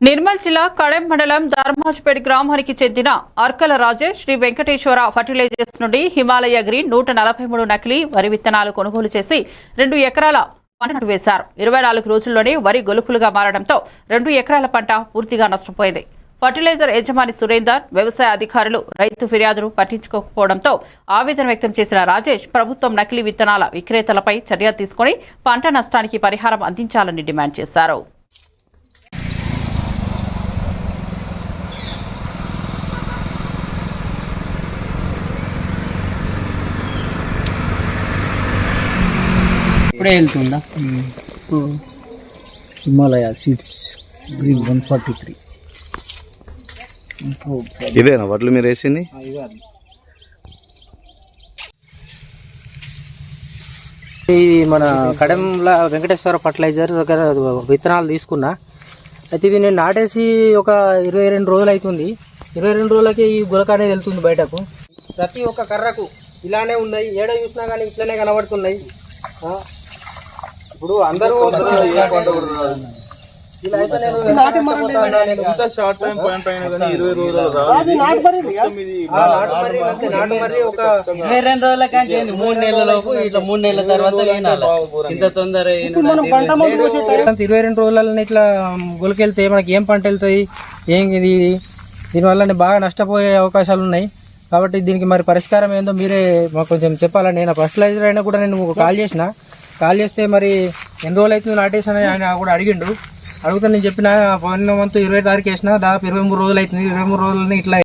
నిర్మల్ జిల్లా కడెం మండలం ధర్మాజ్పేట్ గ్రామానికి చెందిన అర్కల రాజేష్ శ్రీ వెంకటేశ్వర ఫర్టిలైజర్స్ నుండి హిమాలయ గ్రీన్ నూట నలభై మూడు నకిలీ వరి విత్తనాలు కొనుగోలు చేసి రెండు ఎకరాల పంటను వేశారు. ఇరవై నాలుగు రోజుల్లోనే వరి గొలుపులుగా మారడంతో రెండు ఎకరాల పంట పూర్తిగా నష్టపోయింది. ఫర్టిలైజర్ యజమాని సురేందర్ వ్యవసాయ అధికారులు రైతు ఫిర్యాదులు పట్టించుకోకపోవడంతో ఆవేదన వ్యక్తం చేసిన రాజేష్ ప్రభుత్వం నకిలీ విత్తనాల విక్రేతలపై చర్య తీసుకుని పంట నష్టానికి పరిహారం అందించాలని డిమాండ్ చేశారు. ఇప్పుడే వెళ్తుందా? Himalaya seeds green one forty three. ఇదేనా వడ్లు మీరు వేసింది ఇది మన కడెంల వెంకటేశ్వర ఫర్టిలైజర్ దగ్గర విత్తనాలు తీసుకున్నా అయితే ఇవి నేను నాటేసి ఒక ఇరవై రెండు రోజులు అవుతుంది ఇరవై రెండు రోజులకి ఈ గులక అనేది వెళ్తుంది బయటకు ప్రతి ఒక్క కర్రకు ఇలానే ఉన్నాయి ఏడ చూసినా కానీ ఇట్లనే కనబడుతున్నాయి ఇప్పుడు అందరూ షార్ట్ టైం పాయింట్ అయినా కానీ ఇరవై రోజులు రెండు రోజుల కంటే? మూడు నెలల లోపు ఇట్లా మూడు నెలల తర్వాత ఇంత తొందర ఇరవై రెండు రోజులలో ఇట్లా గులకెళ్తే మనకి ఏం పంట వెళ్తాయి? ఏం ఇది? దీనివల్ల బాగా నష్టపోయే అవకాశాలు ఉన్నాయి. కాబట్టి దీనికి మరి పరిష్కారం ఏందో మీరే మాకు కొంచెం చెప్పాలని నేను ఫర్టిలైజర్ అయినా కూడా నేను కాల్ చేసిన. కాల్ చేస్తే మరి ఎన్ని రోజులు అవుతుంది నాటేసానని ఆయన కూడా అడిగిండు. అడిగితే నేను చెప్పిన పోయిన మంత్ ఇరవై తారీఖు వేసిన దాదాపు ఇరవై మూడు రోజులు అవుతుంది. ఇరవై మూడు రోజులని ఇట్లా